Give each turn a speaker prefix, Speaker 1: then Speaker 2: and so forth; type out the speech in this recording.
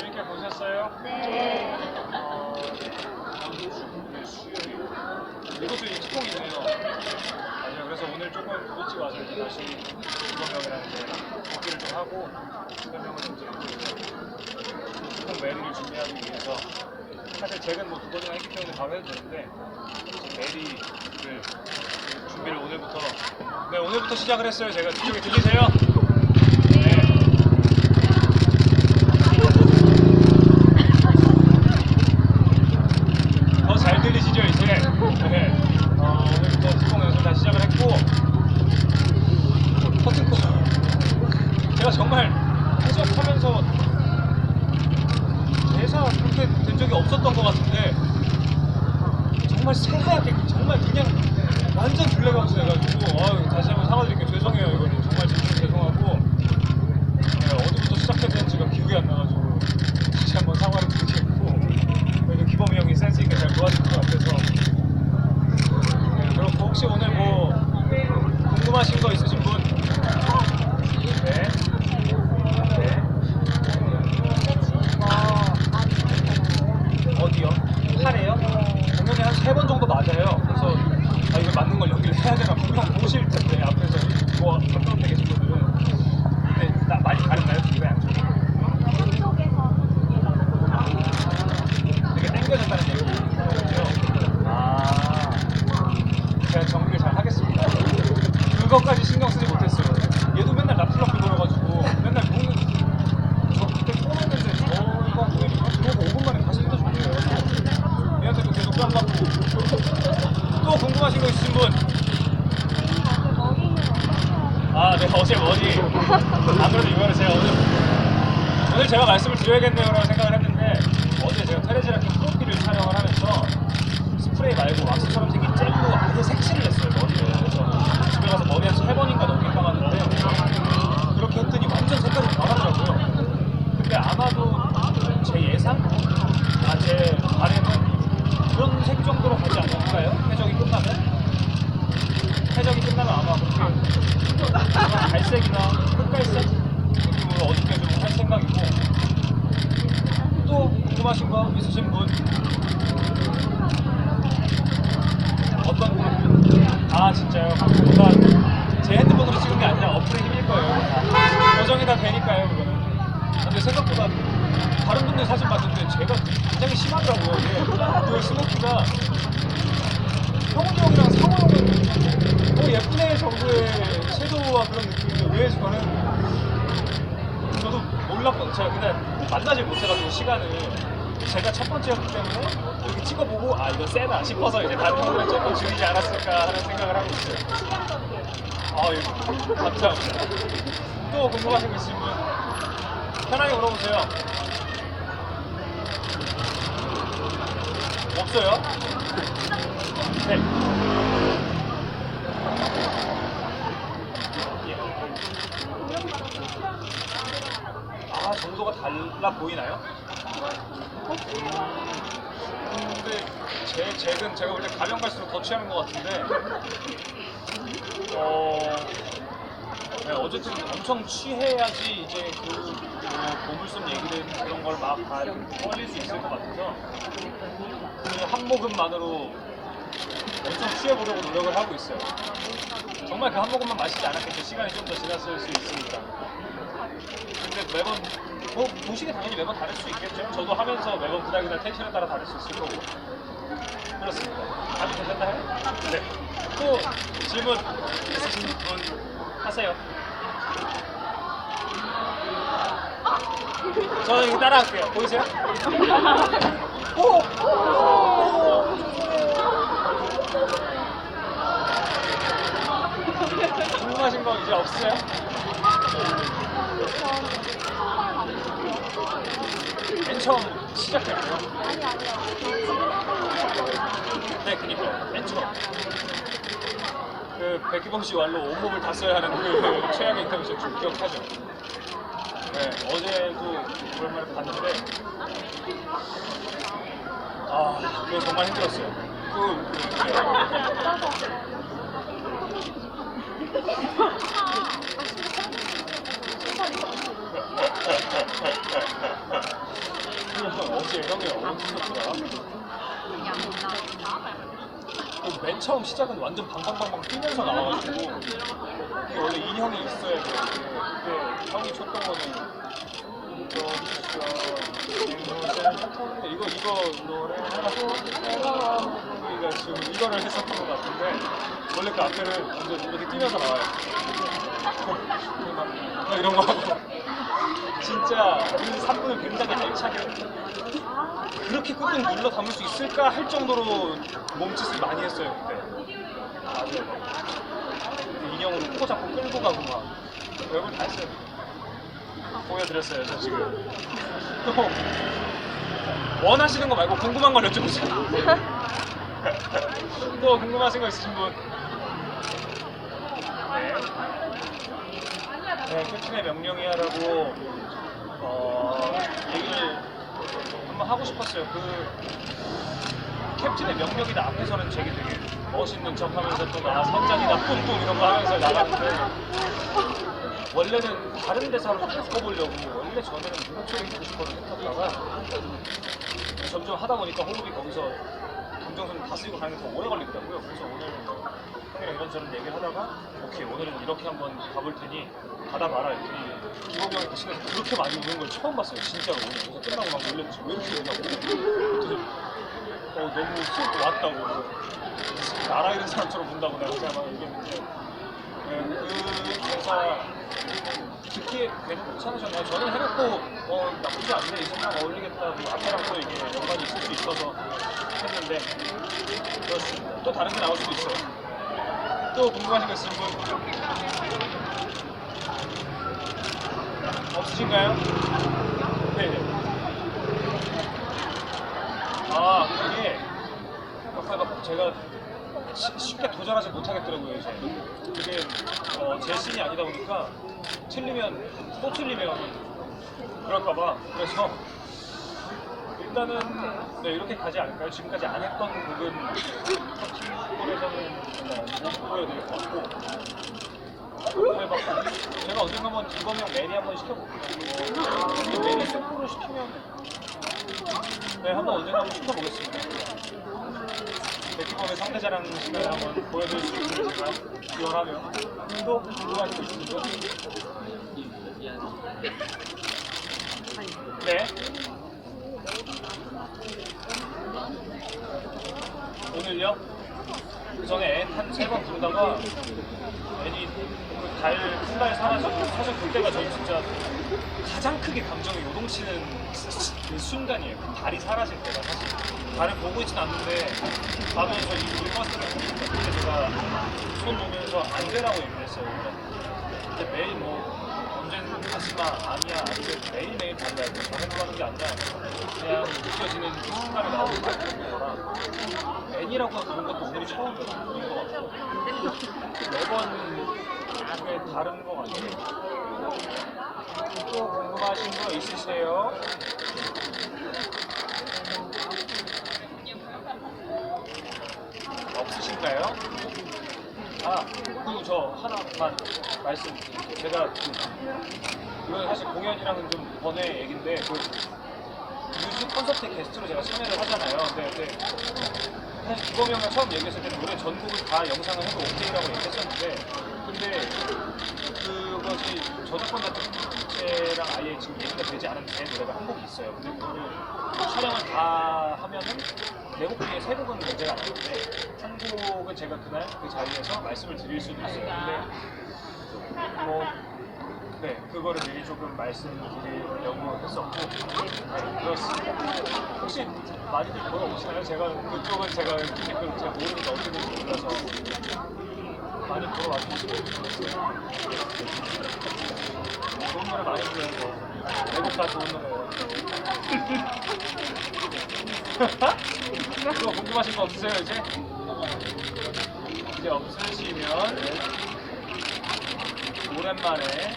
Speaker 1: 재밌게 보셨어요?
Speaker 2: 네.
Speaker 1: 어. 이것도 특공이네요. 맞아요. 그래서 오늘 조금 일찍 와서 이제 다시 이범명이라는 데 복귀를 좀 하고 설명을 좀 드리고 특공 메리를 준비하기 위해서 사실 잭은 뭐두 번이나 했기 때문에 바로 해도 되는데 메리를 준비를 오늘부터 네 오늘부터 시작을 했어요. 제가 뒤쪽에 들리세요? 네. 더 잘 들리시죠 이제? 네. 어, 오늘부터 특공 연습 다시 시작을 했고 커튼콜 제가 정말 해석하면서 대사 그렇게 된 적이 없었던 것 같은데 정말 새하얗게 정말 그냥 완전 블랙아웃 해가지고 아유, 다시 한번 사과드릴게요 죄송해요 이거는 정말 진짜 죄송하고 네, 어디부터 시작했는지가 기억이 안 나가지고 다시 한번 사과를 드리겠고 그래도 기범이 형이 센스 있게 잘 도와줄 것 같아서 네, 그렇고 혹시 오늘 뭐 궁금하신 거 있으신 분? 네. 네. 어디요? 팔에요? 공연이 한 세 번 정도 맞아요. 그래서 아 이거 맞는 걸 연기를 해야 되나 분명 보실 텐데 앞에서 뭐 가까운 데 계신 분들은 근데 나 많이 다른가요? 이거 양쪽? 되게 땡겨졌다는 얘기죠? 아 제가 정리를 잘 하겠습니다. 그것까지 신경 쓰지 못했어요. 얘도 맨날 나플라플 걸어가지고 맨날 보는 저 그때 폰했는데 저거 보니까 그러고 5분 만에 다시 뜯어줬네요. 얘한테도 계속 깜빡고 또 궁금하신 거 있으신 분? 어제 머리. 안 그래도 이거는 제가 오늘, 오늘 제가 말씀을 드려야겠네요라고 생각을 했는데, 어제 제가 테레지라키 프로필을 촬영을 하면서 스프레이 말고 왁스처럼 생긴 젤로 아예 색칠을 했어요, 머리를. 그래서 집에 가서 머리 한 세 번인가 넘게 감았는데, 그렇게 했더니 완전 색깔이 변하더라고요. 근데 아마도 제 예상? 아, 제 발에는 그런 색 정도로 가지 않을까요? 해적이 끝나면? 해적이 끝나면 아마 그렇게 갈색이나 흑갈색 느낌으로 어둡게 좀할 생각이고 또 궁금하신 거 있으신 분? 어떤 분? 아 진짜요? 뭔가 제 핸드폰으로 찍은 게 아니라 어플의 힘일 거예요 고정이 다 되니까요 그거는 근데 생각보다 다른 분들 사진 봤는데 제가 굉장히 심하더라고요 이게 그 스모키가 형훈이 형이랑 상호 형은 어 예쁘네 정도의 섀도우와 그런 느낌인데 왜 저는 저도 놀랐거든요. 제가 그냥 만나질 못해가지고 시간을 제가 첫 번째였기 때문에 이렇게 찍어보고 아 이거 세다 싶어서 이제 다른 분들 조금 줄이지 않았을까 하는 생각을 하고 있어요. 아 이거 감사합니다. 또 궁금하신 거 있으면 편하게 물어보세요. 없어요? 네. 아 정도가 달라 보이나요? 근데 제 잭은 제가 볼 때 가면 갈수록 더 취하는 것 같은데 어 네, 어쨌든 엄청 취해야지 이제 그 뭐, 보물섬 얘기를 그런 걸 막다 꺼낼 수 있을 것 같아서 그 한 모금만으로 엄청 취해보려고 노력을 하고 있어요. 정말 그 한 모금만 마시지 않았겠죠. 시간이 좀 더 지났을 수 있으니까. 근데 매번 뭐 보시기 당연히 매번 다를 수 있겠죠. 저도 하면서 매번 그날그날 텐션에 따라 다를 수 있을 거고. 그렇습니다. 답이 되셨나요? 네. 또 질문 있으신 분 하세요. 저는 이거 따라할게요. 보이세요? 오! 오! 궁금하신 거 이제 없어요? 맨 처음 시작할 때요? 네, 그니까요. 맨 처음. 그 백기범 씨 말로 온몸을 다 써야 하는 그 최악의 인터뷰 좀 기억하죠? 네, 어제도 오랜만에 봤는데 아, 그거 정말 힘들었어요. 그, 그 어제 형이 어디였더라?
Speaker 2: 그냥
Speaker 1: 그맨 처음 시작은 완전 방방방방 뛰면서 나와가지고 이게 원래 인형이 있어야 돼. 근데 형이 쳤던 거는 이거 진짜 이거 이거 노래 우리가 지금 이거를 했었던 것 같은데 원래 그 앞에를 완전 이렇게 뛰면서 나와요. 막, 막 이런 거. 진짜 그 3분을 굉장히 알차게 그렇게 꾹꾹 눌러 담을 수 있을까 할 정도로 몸짓을 많이 했어요 그때. 아주. 그 인형으로 코 잡고 끌고 가고 막. 별걸 다 했어요. 보여드렸어요 저 지금. 또 원하시는 거 말고 궁금한 걸 여쭤보세요. 또 궁금하신 거 있으신 분? 네, 캡틴의 명령이야라고 어, 얘기를 한번 하고 싶었어요. 그 캡틴의 명령이다 앞에서는 되게 되게 멋있는 척하면서 또 나 선장이다 뿜뿜 이런 거 하면서 나가는데 원래는 다른 대사로 좀 바꿔보려고 원래 전에는 있고 싶어서 했었다가 점점 하다 보니까 호흡이 거기서 감정선을 다 쓰고 가는 게 더 오래 걸리더라고요. 그래서 오늘 형 이런저런 얘기를 하다가 오케이 오늘은 이렇게 한번 가볼 테니 마라 했더니 기범이 형이 대신해서 그렇게 많이 우는 걸 처음 봤어요. 진짜로 오늘 그래서 끝나고 막 놀렸지 왜 이렇게 우냐고 그랬더니 어, 너무 쑥 왔다고 나라 잃은 사람처럼 운다고 내가 그냥 막 얘기했는데 네, 그 대사 듣기에 괜찮으셨나요? 저는 해놓고 어, 나쁘지 않네 이 생각 어울리겠다 뭐 앞에랑 또 이게 연관이 있을 수 있어서 했는데 그렇습니다. 또 다른 게 나올 수도 있어요. 또 궁금하신 거 있으신 분 없으신가요? 네. 아 그게 아까 제가 쉬- 쉽게 도전하지 못하겠더라고요 이제 그게 어, 제 신이 아니다 보니까 틀리면 또 틀리면 그럴까봐 그래서 일단은 네, 이렇게 가지 않을까요? 지금까지 안 했던 곡은 팀볼에서는 못 보여드릴 것 같고 네, 막 제가 언젠가 한번 이범형 매니 한번 시켜볼게요 매니 세프로 시키면 네 한번 언젠가 한번 시켜보겠습니다 백기범의 상대자랑 시간을 한번 보여드릴 수 있는 제가 기원하며 또거 있으시죠? 네 오늘요? 그 전에 한 세 번 부르다가 한달 사라지고 사실 그때가 저는 진짜 가장 크게 감정이 요동치는 그 순간이에요. 그 달이 사라질 때가 사실 달을 보고 있진 않는데 가면서 이 물버스를 그때 제가 손 보면서 안 되라고 얘기를 했어요. 근데 매일 뭐 하지마 아니야 아니면 매일매일 달라야 돼. 저는 하는 게 아니라 그냥 느껴지는 그 순간에 나오는 거라 애니라고 부른 것도 오늘이 처음인 것 같고 매번 중에 다른 것 같아요. 또 궁금하신 거 있으세요? 없으신가요? 아, 그리고 저 하나만 말씀드릴게요. 제가 그, 이건 사실 공연이랑은 좀 번외 얘기인데 그 뮤직 콘서트 게스트로 제가 참여를 하잖아요. 근데, 근데 사실 기범이 형과 처음 얘기했을 때는 노래 전곡을 다 영상을 해도 오케이라고 얘기했었는데 근데 그것이 저작권 자체랑 아예 지금 얘기가 되지 않은 제 노래가 한 곡이 있어요. 근데 그거를 촬영을 다 하면은 네곡 중에 세 곡은 문제가 안 되는데 한 곡은 제가 그날 그 자리에서 말씀을 드릴 수도 있어요. 근데 뭐 네, 그거를 미리 조금 말씀드리려고 했었고, 네, 그렇습니다. 혹시 많이들 보러 오시나요? 제가 그쪽은 제가 댓글 잘 모르니까 어떻게 될지 몰라서 많이 와주시면 좋겠어요. 좋은 노래 많이 불러요. 외국 다 좋은 노래예요. 또 궁금하신 거 없으세요, 이제? 이제 없으시면 오랜만에